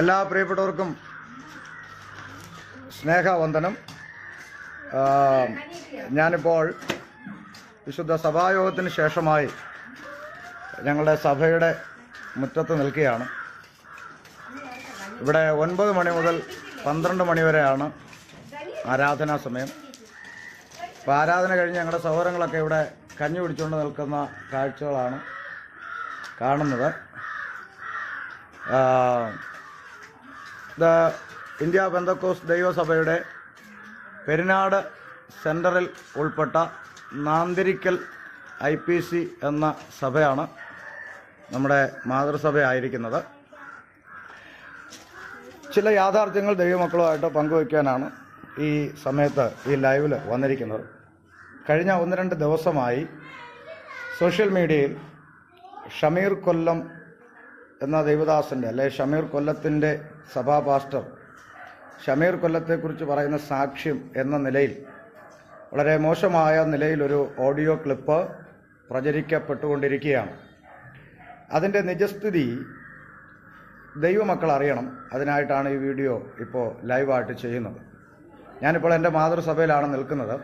എല്ലാ പ്രിയപ്പെട്ടവർക്കും സ്നേഹവന്ദനം. ഞാനിപ്പോൾ വിശുദ്ധ സഭായോഗത്തിന് ശേഷമായി ഞങ്ങളുടെ സഭയുടെ മുറ്റത്ത് നിൽക്കുകയാണ്. ഇവിടെ ഒൻപത് മണി മുതൽ പന്ത്രണ്ട് മണി വരെയാണ് ആരാധനാ സമയം. അപ്പോൾ ആരാധന കഴിഞ്ഞ് ഞങ്ങളുടെ സഹോദരങ്ങളൊക്കെ ഇവിടെ കഞ്ഞി പിടിച്ചുകൊണ്ട് നിൽക്കുന്ന കാഴ്ചകളാണ് കാണുന്നത്. ഇത് ഇന്ത്യ ബന്ധക്കോസ് ദൈവസഭയുടെ പെരിനാട് സെന്ററിൽ ഉൾപ്പെട്ട നാന്തിരിക്കൽ ഐ പി സി എന്ന സഭയാണ് നമ്മുടെ മാതൃസഭയായിരിക്കുന്നത് ചില യാഥാർത്ഥ്യങ്ങൾ ദൈവമക്കളുമായിട്ട് പങ്കുവയ്ക്കാനാണ് ഈ സമയത്ത് ഈ ലൈവിൽ വന്നിരിക്കുന്നത്. കഴിഞ്ഞ ഒന്ന് രണ്ട് ദിവസമായി സോഷ്യൽ മീഡിയയിൽ ഷമീർ കൊല്ലം എന്ന ദൈവദാസന്റെ അല്ലെ ഷമീർ കൊല്ലത്തിന്റെ സഭാ പാസ്റ്റർ. ഷമീർ കൊല്ലത്തെക്കുറിച്ച് പറയുന്ന സാക്ഷ്യം എന്ന നിലയിൽ വളരെ മോശമായ നിലയിലൊരു ഓഡിയോ ക്ലിപ്പ് പ്രചരിക്കപ്പെട്ടുകൊണ്ടിരിക്കുകയാണ്. അതിന്റെ നിജസ്ഥിതി ദൈവമക്കൾ അറിയണം. അതിനായിട്ടാണ് ഈ വീഡിയോ ഇപ്പോൾ ലൈവായിട്ട് ചെയ്യുന്നത്. ഞാനിപ്പോൾ എന്റെ മാതൃസഭയിലാണ് നിൽക്കുന്നത്.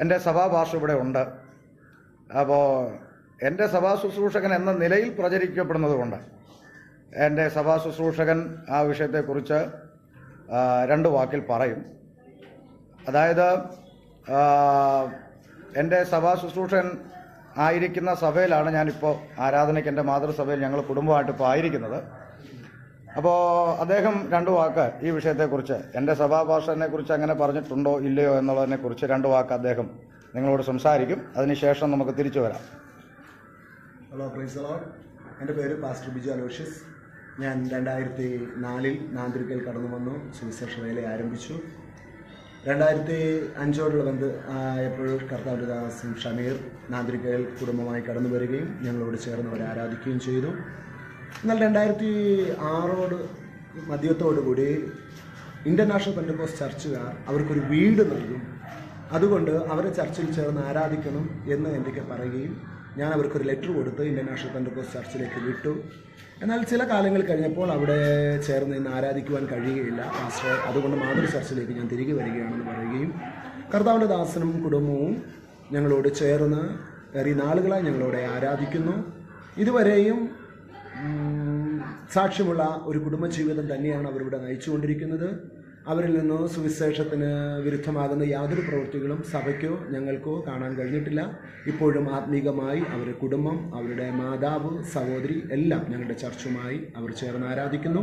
എന്റെ സഭാഭാഷ ഇവിടെ ഉണ്ട്. അപ്പോൾ എന്റെ സഭാ ശുശ്രൂഷകൻ എന്ന നിലയിൽ പ്രചരിക്കപ്പെടുന്നത് കൊണ്ട് എന്റെ സഭാ ശുശ്രൂഷകൻ ആ വിഷയത്തെക്കുറിച്ച് രണ്ട് വാക്കിൽ പറയും. അതായത് എന്റെ സഭാ ശുശ്രൂഷൻ ആയിരിക്കുന്ന സഭയിലാണ് ഞാനിപ്പോൾ ആരാധനയ്ക്ക് എന്റെ മാതൃസഭയിൽ ഞങ്ങൾ കുടുംബമായിട്ട് ഇപ്പോൾ ആയിരിക്കുന്നത്. അപ്പോൾ അദ്ദേഹം രണ്ട് വാക്ക് ഈ വിഷയത്തെക്കുറിച്ച് എന്റെ സഭാഭാഷനെ കുറിച്ച് അങ്ങനെ പറഞ്ഞിട്ടുണ്ടോ ഇല്ലയോ എന്നുള്ളതിനെക്കുറിച്ച് രണ്ട് വാക്ക് അദ്ദേഹം നിങ്ങളോട് സംസാരിക്കും. അതിനുശേഷം നമുക്ക് തിരിച്ചു വരാം. ഹലോ പ്രൈസ് ലോഡ് എന്റെ പേര് പാസ്റ്റർ ബിജു അലോഷ്യസ്. ഞാൻ രണ്ടായിരത്തി നാലിൽ നാന്തിരിക്കൽ കടന്നു വന്നു സുവിശേഷ വേല ആരംഭിച്ചു. രണ്ടായിരത്തി അഞ്ചോടുള്ള ബന്ധ എപ്പോഴും കർത്താവിന്റെ ദാസും ഷമീർ നാന്തിരിക്കൽ കുടുംബമായി കടന്നു വരികയും ഞങ്ങളോട് ചേർന്ന് അവരെ ആരാധിക്കുകയും ചെയ്തു. എന്നാൽ രണ്ടായിരത്തി ആറോട് മദ്യത്തോടുകൂടി ഇന്റർനാഷണൽ പെൻഡക്കോസ് ചർച്ചുകാർ അവർക്കൊരു വീട് നൽകും. അതുകൊണ്ട് അവരെ ചർച്ചിൽ ചേർന്ന് ആരാധിക്കണം എന്ന് എന്തൊക്കെ പറയുകയും ഞാൻ അവർക്കൊരു ലെറ്റർ കൊടുത്ത് ഇന്റർനാഷണൽ പെൻഡക്കോസ് ചർച്ചിലേക്ക് വിട്ടു. എന്നാൽ ചില കാലങ്ങൾ കഴിഞ്ഞപ്പോൾ അവിടെ ചേർന്ന് ഇന്ന് ആരാധിക്കുവാൻ കഴിയുകയില്ല. പാസ്റ്റർ അതുകൊണ്ട് മാതൃ ചർച്ചിലേക്ക് ഞാൻ തിരികെ വരികയാണെന്ന് പറയുകയും കർത്താവിന്റെ ദാസനും കുടുംബവും ഞങ്ങളോട് ചേർന്ന് ഏറെ നാളുകളായി ഞങ്ങളോടെ ആരാധിക്കുന്നു. ഇതുവരെയും സാക്ഷ്യമുള്ള ഒരു കുടുംബജീവിതം തന്നെയാണ് അവരിവിടെ നയിച്ചുകൊണ്ടിരിക്കുന്നത്. അവരിൽ നിന്ന് സുവിശേഷത്തിന് വിരുദ്ധമാകുന്ന യാതൊരു പ്രവൃത്തികളും സഭയ്ക്കോ ഞങ്ങൾക്കോ കാണാൻ കഴിഞ്ഞിട്ടില്ല. ഇപ്പോഴും ആത്മീകമായി അവരുടെ കുടുംബം അവരുടെ മാതാവ് സഹോദരി എല്ലാം ഞങ്ങളുടെ ചർച്ചുമായി അവർ ചേർന്ന് ആരാധിക്കുന്നു.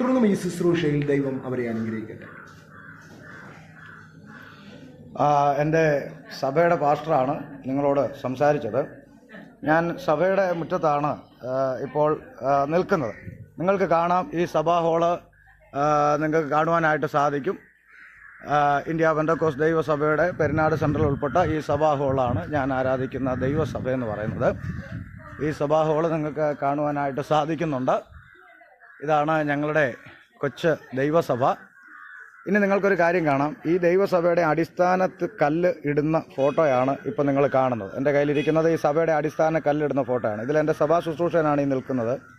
തുടർന്നും ഈ ശുശ്രൂഷയിൽ ദൈവം അവരെ അനുഗ്രഹിക്കട്ടെ. എന്റെ സഭയുടെ പാസ്റ്ററാണ് നിങ്ങളോട് സംസാരിച്ചത്. ഞാൻ സഭയുടെ മുറ്റത്താണ് ഇപ്പോൾ നിൽക്കുന്നത്. നിങ്ങൾക്ക് കാണാം ഈ സഭാ ഹാൾ നിങ്ങൾക്ക് കാണുവാനായിട്ട് സാധിക്കും. ഇന്ത്യ ബെന്തക്കോസ് ദൈവസഭയുടെ പെരുന്നാട് സെൻട്രൽ ഉൾപ്പെട്ട ഈ സഭാ ഹോളാണ് ഞാൻ ആരാധിക്കുന്ന ദൈവസഭ എന്ന് പറയുന്നത്. ഈ സഭാ ഹോൾ നിങ്ങൾക്ക് കാണുവാനായിട്ട് സാധിക്കുന്നുണ്ട്. ഇതാണ് ഞങ്ങളുടെ കൊച്ച് ദൈവസഭ. ഇനി നിങ്ങൾക്കൊരു കാര്യം കാണാം. ഈ ദൈവസഭയുടെ അടിസ്ഥാനത്ത് കല്ല് ഇടുന്ന ഫോട്ടോയാണ് ഇപ്പോൾ നിങ്ങൾ കാണുന്നത്. എന്റെ കയ്യിലിരിക്കുന്നത് ഈ സഭയുടെ അടിസ്ഥാന കല്ലിടുന്ന ഫോട്ടോയാണ്. ഇതിൽ എന്റെ സഭാ ശുശ്രൂഷനാണ് ഈ നിൽക്കുന്നത്.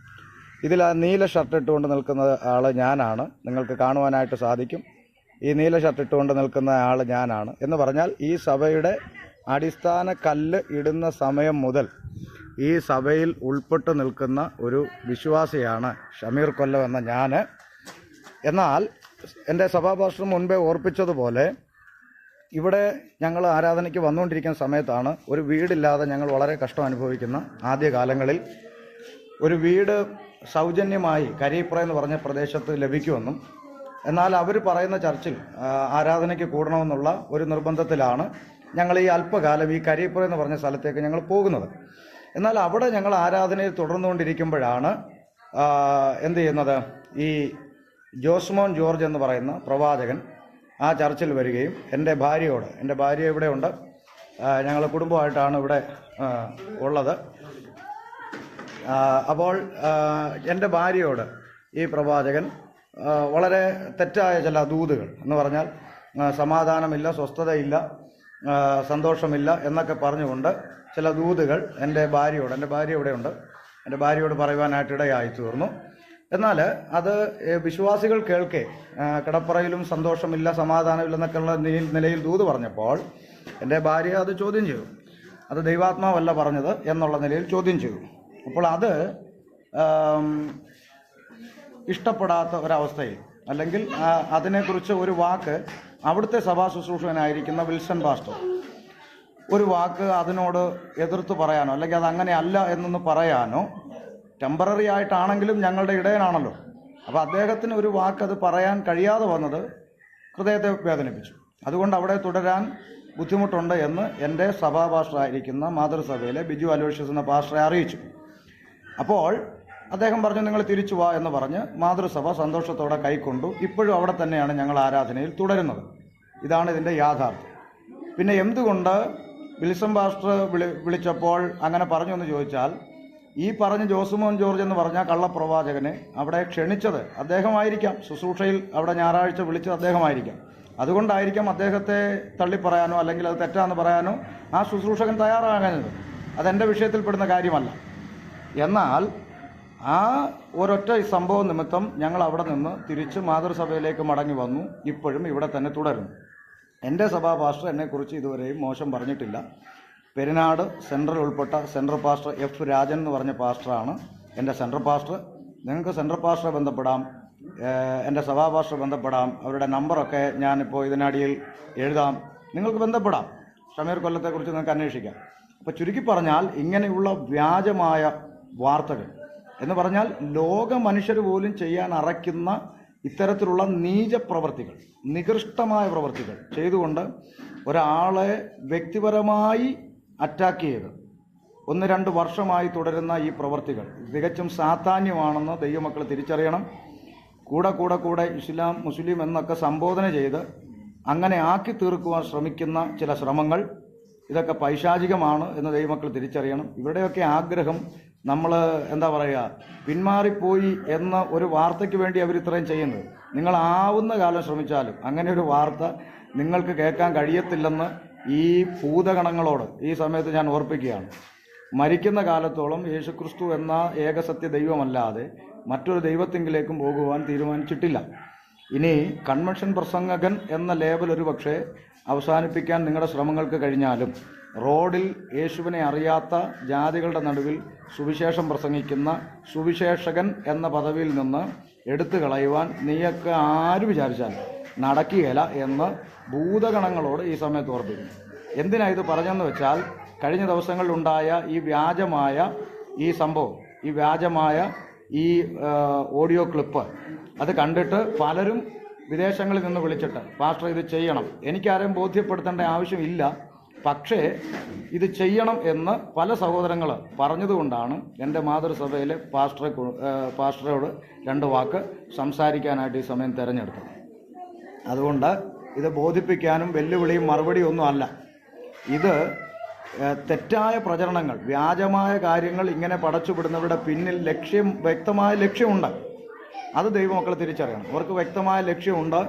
ഇതിൽ ആ നീല ഷർട്ട് ഇട്ടുകൊണ്ട് നിൽക്കുന്ന ആൾ ഞാനാണ്. നിങ്ങൾക്ക് കാണുവാനായിട്ട് സാധിക്കും. ഈ നീല ഷർട്ട് ഇട്ടുകൊണ്ട് നിൽക്കുന്ന ആൾ ഞാനാണ്. എന്ന് പറഞ്ഞാൽ ഈ സഭയുടെ അടിസ്ഥാന കല്ല് ഇടുന്ന സമയം മുതൽ ഈ സഭയിൽ ഉൾപ്പെട്ട് നിൽക്കുന്ന ഒരു വിശ്വാസിയാണ് ഷമീർ കൊല്ലം എന്ന ഞാൻ എന്നാൽ എന്റെ സഭാഭാഷണം മുൻപേ ഓർപ്പിച്ചതുപോലെ ഇവിടെ ഞങ്ങൾ ആരാധനയ്ക്ക് വന്നുകൊണ്ടിരിക്കുന്ന സമയത്താണ് ഒരു വീടില്ലാതെ ഞങ്ങൾ വളരെ കഷ്ടം അനുഭവിക്കുന്ന ആദ്യ കാലങ്ങളിൽ ഒരു വീട് സൗജന്യമായി കരീപ്ര എന്ന് പറഞ്ഞ പ്രദേശത്ത് ലഭിക്കുമെന്നും എന്നാൽ അവർ പറയുന്ന ചർച്ചിൽ ആരാധനയ്ക്ക് കൂടണമെന്നുള്ള ഒരു നിർബന്ധത്തിലാണ് ഞങ്ങൾ ഈ അല്പകാലം ഈ കരീപ്ര എന്ന് പറഞ്ഞ സ്ഥലത്തേക്ക് ഞങ്ങൾ പോകുന്നത്. എന്നാൽ അവിടെ ഞങ്ങൾ ആരാധനയിൽ തുടർന്നുകൊണ്ടിരിക്കുമ്പോഴാണ് എന്ത് ചെയ്യുന്നത്? ഈ ജോസ്മോൻ ജോർജ് എന്ന് പറയുന്ന പ്രവാചകൻ ആ ചർച്ചിൽ വരികയും എന്റെ ഭാര്യയോട് എന്റെ ഭാര്യ ഇവിടെ ഉണ്ട് ഞങ്ങൾ കുടുംബമായിട്ടാണ് ഇവിടെ ഉള്ളത്. അപ്പോൾ എന്റെ ഭാര്യയോട് ഈ പ്രവാചകൻ വളരെ തെറ്റായ ചില ദൂതുകൾ എന്ന് പറഞ്ഞാൽ സമാധാനമില്ല സ്വസ്ഥതയില്ല സന്തോഷമില്ല എന്നൊക്കെ പറഞ്ഞുകൊണ്ട് ചില ദൂതുകൾ എന്റെ ഭാര്യയോട് എന്റെ ഭാര്യ ഇവിടെയുണ്ട് എന്റെ ഭാര്യയോട് പറയുവാനായിട്ട് ഇടയായി തീർന്നു. എന്നാൽ അത് വിശ്വാസികൾ കേൾക്കെ കിടപ്പറയിലും സന്തോഷമില്ല സമാധാനമില്ലെന്നൊക്കെയുള്ള നീ നിലയിൽ ദൂത് പറഞ്ഞപ്പോൾ എന്റെ ഭാര്യ അത് ചോദ്യം ചെയ്തു. അത് ദൈവാത്മാവല്ല പറഞ്ഞത് എന്നുള്ള നിലയിൽ ചോദ്യം ചെയ്തു. അപ്പോൾ അത് ഇഷ്ടപ്പെടാത്ത ഒരവസ്ഥയിൽ അല്ലെങ്കിൽ അതിനെക്കുറിച്ച് ഒരു വാക്ക് അവിടുത്തെ സഭാ ശുശ്രൂഷകനായിരിക്കുന്ന വിൽസൺ പാസ്റ്റർ ഒരു വാക്ക് അതിനോട് എതിർത്ത് പറയാനോ അല്ലെങ്കിൽ അത് അങ്ങനെ അല്ല എന്നൊന്ന് പറയാനോ ടെമ്പററി ആയിട്ടാണെങ്കിലും ഞങ്ങളുടെ ഇടയനാണല്ലോ. അപ്പോൾ അദ്ദേഹത്തിന് ഒരു വാക്ക് അത് പറയാൻ കഴിയാതെ വന്നത് ഹൃദയത്തെ വേദനിപ്പിച്ചു. അതുകൊണ്ട് അവിടെ തുടരാൻ ബുദ്ധിമുട്ടുണ്ട് എന്ന് എന്റെ സഭാ പാസ്റ്ററായിരിക്കുന്ന മാതൃസഭയിലെ ബിജു അലോഷ്യസ് എന്ന പാസ്റ്ററെ അറിയിച്ചു. അപ്പോൾ അദ്ദേഹം പറഞ്ഞു നിങ്ങൾ തിരിച്ചു വാ എന്ന് പറഞ്ഞ് മാതൃസഭ സന്തോഷത്തോടെ കൈക്കൊണ്ടു. ഇപ്പോഴും അവിടെ തന്നെയാണ് ഞങ്ങൾ ആരാധനയിൽ തുടരുന്നത്. ഇതാണ് ഇതിന്റെ യാഥാർത്ഥ്യം. പിന്നെ എന്തുകൊണ്ട് വിൽസം പാസ്റ്റർ വിളി വിളിച്ചപ്പോൾ അങ്ങനെ പറഞ്ഞു എന്ന് ചോദിച്ചാൽ ഈ പറഞ്ഞ ജോസുമോൻ ജോർജ് എന്ന് പറഞ്ഞ കള്ളപ്രവാചകനെ അവിടെ ക്ഷണിച്ചത് അദ്ദേഹമായിരിക്കാം. ശുശ്രൂഷയിൽ അവിടെ ഞായറാഴ്ച വിളിച്ചത് അദ്ദേഹമായിരിക്കാം. അതുകൊണ്ടായിരിക്കാം അദ്ദേഹത്തെ തള്ളിപ്പറയാനോ അല്ലെങ്കിൽ അത് തെറ്റാന്ന് പറയാനോ ആ ശുശ്രൂഷകൻ തയ്യാറാകുന്നത് അതെന്റെ വിഷയത്തിൽപ്പെടുന്ന കാര്യമല്ല. എന്നാൽ ആ ഒരൊറ്റ സംഭവം നിമിത്തം ഞങ്ങൾ അവിടെ നിന്ന് തിരിച്ച് മാതൃസഭയിലേക്ക് മടങ്ങി വന്നു. ഇപ്പോഴും ഇവിടെ തന്നെ തുടരുന്നു. എന്റെ സഭാ പാസ്റ്റർ എന്നെക്കുറിച്ച് ഇതുവരെയും മോശം പറഞ്ഞിട്ടില്ല. പെരിനാട് സെൻട്രൽ ഉൾപ്പെട്ട സെൻട്രൽ പാസ്റ്റർ എഫ് രാജൻ എന്ന് പറഞ്ഞ പാസ്റ്ററാണ് എന്റെ സെൻട്രൽ പാസ്റ്റർ. നിങ്ങൾക്ക് സെൻട്രൽ പാസ്റ്ററെ ബന്ധപ്പെടാം. എന്റെ സഭാ പാസ്റ്റർ ബന്ധപ്പെടാം. അവരുടെ നമ്പറൊക്കെ ഞാനിപ്പോൾ ഇതിനടിയിൽ എഴുതാം. നിങ്ങൾക്ക് ബന്ധപ്പെടാം. ഷമീർ കൊല്ലത്തെക്കുറിച്ച് നിങ്ങൾക്ക് അന്വേഷിക്കാം. അപ്പോൾ ചുരുക്കി പറഞ്ഞാൽ ഇങ്ങനെയുള്ള വ്യാജമായ വാർത്തകൾ. എന്ന് പറഞ്ഞാൽ ലോക മനുഷ്യർ പോലും ചെയ്യാൻ അറയ്ക്കുന്ന ഇത്തരത്തിലുള്ള നീചപ്രവർത്തികൾ നികൃഷ്ടമായ പ്രവർത്തികൾ ചെയ്തുകൊണ്ട് ഒരാളെ വ്യക്തിപരമായി അറ്റാക്ക് ചെയ്ത് ഒന്ന് രണ്ട് വർഷമായി തുടരുന്ന ഈ പ്രവർത്തികൾ തികച്ചും സാധാന്യമാണെന്ന് ദൈവമക്കൾ തിരിച്ചറിയണം. കൂടെ കൂടെ കൂടെ ഇസ്ലാം മുസ്ലിം എന്നൊക്കെ സംബോധന ചെയ്ത് അങ്ങനെ ആക്കി തീർക്കുവാൻ ശ്രമിക്കുന്ന ചില ശ്രമങ്ങൾ ഇതൊക്കെ പൈശാചികമാണ് എന്ന് ദൈവമക്കൾ തിരിച്ചറിയണം. ഇവരുടെയൊക്കെ ആഗ്രഹം നമ്മൾ എന്താ പറയുക പിന്മാറിപ്പോയി എന്ന ഒരു വാർത്തയ്ക്ക് വേണ്ടി അവർ ഇത്രയും ചെയ്യുന്നത്. നിങ്ങൾ ആവുന്ന കാലം ശ്രമിച്ചാലും അങ്ങനെ ഒരു വാർത്ത നിങ്ങൾക്ക് കേൾക്കാൻ കഴിയത്തില്ലെന്ന് ഈ ഭൂതഗണങ്ങളോട് ഈ സമയത്ത് ഞാൻ ഓർപ്പിക്കുകയാണ്. മരിക്കുന്ന കാലത്തോളം യേശുക്രിസ്തു എന്ന ഏകസത്യ ദൈവമല്ലാതെ മറ്റൊരു ദൈവത്തിങ്കിലേക്കും പോകുവാൻ തീരുമാനിച്ചിട്ടില്ല. ഇനി കൺവെൻഷൻ പ്രസംഗകൻ എന്ന ലേബൽ ഒരു പക്ഷേ അവസാനിപ്പിക്കാൻ നിങ്ങളുടെ ശ്രമങ്ങൾക്ക് കഴിഞ്ഞാലും റോഡിൽ യേശുവിനെ അറിയാത്ത ജാതികളുടെ നടുവിൽ സുവിശേഷം പ്രസംഗിക്കുന്ന സുവിശേഷകൻ എന്ന പദവിയിൽ നിന്ന് എടുത്തു കളയുവാൻ നീയൊക്കെ ആര് വിചാരിച്ചാലും നടക്കുകയില്ല എന്ന് ഭൂതഗണങ്ങളോട് ഈ സമയത്ത് ഓർപ്പിക്കുന്നു. എന്തിനാ ഇത് പറഞ്ഞെന്ന് വെച്ചാൽ കഴിഞ്ഞ ദിവസങ്ങളിലുണ്ടായ ഈ വ്യാജമായ ഈ സംഭവം ഈ വ്യാജമായ ഈ ഓഡിയോ ക്ലിപ്പ് അത് കണ്ടിട്ട് പലരും വിദേശങ്ങളിൽ നിന്ന് വിളിച്ചിട്ട് പാസ്റ്റർ ഇത് ചെയ്യണം. എനിക്കാരെയും ബോധ്യപ്പെടുത്തേണ്ട ആവശ്യമില്ല പക്ഷേ ഇത് ചെയ്യണം എന്ന് പല സഹോദരങ്ങൾ പറഞ്ഞതുകൊണ്ടാണ് എന്റെ മാതൃസഭയിലെ പാസ്റ്ററെ പാസ്റ്ററോട് രണ്ട് വാക്ക് സംസാരിക്കാനായിട്ട് ഈ സമയം തിരഞ്ഞെടുത്തത്. അതുകൊണ്ട് ഇത് ബോധിപ്പിക്കാനും വെല്ലുവിളിയും മറുപടിയും ഒന്നും അല്ല. ഇത് തെറ്റായ പ്രചരണങ്ങൾ വ്യാജമായ കാര്യങ്ങൾ ഇങ്ങനെ പടച്ചുവിടുന്നവരുടെ പിന്നിൽ ലക്ഷ്യം വ്യക്തമായ ലക്ഷ്യമുണ്ട്. അത് ദൈവമക്കൾ തിരിച്ചറിയണം. അവർക്ക് വ്യക്തമായ ലക്ഷ്യമുണ്ട്.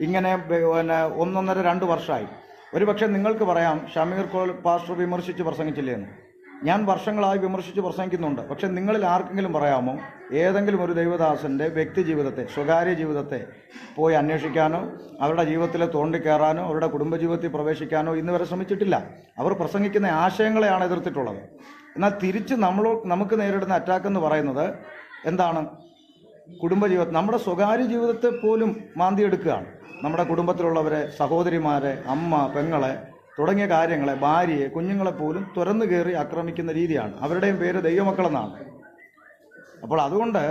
ഇങ്ങനെ പിന്നെ ഒന്നൊന്നര രണ്ട് വർഷമായി. ഒരുപക്ഷെ നിങ്ങൾക്ക് പറയാം ഷമീർ കോൾ പാസ്റ്റർ വിമർശിച്ച് പ്രസംഗിച്ചില്ലേ എന്ന്. ഞാൻ വർഷങ്ങളായി വിമർശിച്ച് പ്രസംഗിക്കുന്നുണ്ട്. പക്ഷെ നിങ്ങളിൽ ആർക്കെങ്കിലും പറയാമോ ഏതെങ്കിലും ഒരു ദൈവദാസന്റെ വ്യക്തി ജീവിതത്തെ സ്വകാര്യ ജീവിതത്തെ പോയി അന്വേഷിക്കാനോ അവരുടെ ജീവിതത്തിൽ തോണ്ടിക്കയറാനോ അവരുടെ കുടുംബജീവിതത്തിൽ പ്രവേശിക്കാനോ ഇന്ന് വരെ ശ്രമിച്ചിട്ടില്ല. അവർ പ്രസംഗിക്കുന്ന ആശയങ്ങളെയാണ് എതിർത്തിട്ടുള്ളത്. എന്നാൽ തിരിച്ച് നമ്മൾ നമുക്ക് നേരിടുന്ന അറ്റാക്ക് എന്ന് പറയുന്നത് എന്താണ്? കുടുംബജീവിതം. നമ്മുടെ സ്വകാര്യ ജീവിതത്തെ പോലും മാന്തിയെടുക്കുകയാണ്. നമ്മുടെ കുടുംബത്തിലുള്ളവരെ സഹോദരിമാരെ അമ്മ പെങ്ങളെ തുടങ്ങിയ കാര്യങ്ങളെ ഭാര്യയെ കുഞ്ഞുങ്ങളെ പോലും തുറന്നു കയറി ആക്രമിക്കുന്ന രീതിയാണ്. അവരുടെയും പേര് ദൈവമക്കളെന്നാണ്. അപ്പോൾ അതുകൊണ്ട്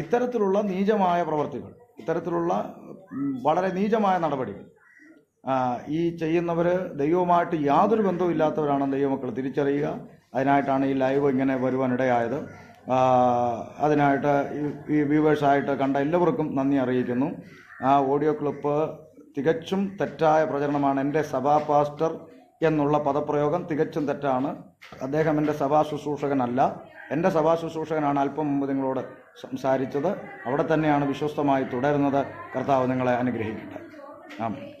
ഇത്തരത്തിലുള്ള നീചമായ പ്രവർത്തികൾ ഇത്തരത്തിലുള്ള വളരെ നീചമായ നടപടികൾ ഈ ചെയ്യുന്നവർ ദൈവവുമായിട്ട് യാതൊരു ബന്ധവും ഇല്ലാത്തവരാണെന്ന് ദൈവമക്കൾ തിരിച്ചറിയുക. അതിനായിട്ടാണ് ഈ ലൈവ് ഇങ്ങനെ വരുവാനിടയായത്. അതിനായിട്ട് ഈ വ്യൂവേഴ്സായിട്ട് കണ്ട എല്ലാവർക്കും നന്ദി അറിയിക്കുന്നു. ആ ഓഡിയോ ക്ലിപ്പ് തികച്ചും തെറ്റായ പ്രചരണമാണ്. എന്റെ സഭാ പാസ്റ്റർ എന്നുള്ള പദപ്രയോഗം തികച്ചും തെറ്റാണ്. അദ്ദേഹം എന്റെ സഭാ ശുശ്രൂഷകനല്ല. എന്റെ സഭാ ശുശ്രൂഷകനാണ് അല്പം മുമ്പ് നിങ്ങളോട് സംസാരിച്ചത്. അവിടെ തന്നെയാണ് വിശ്വസ്തമായി തുടരുന്നത്. കർത്താവ് നിങ്ങളെ അനുഗ്രഹിക്കട്ടെ. ആമേൻ.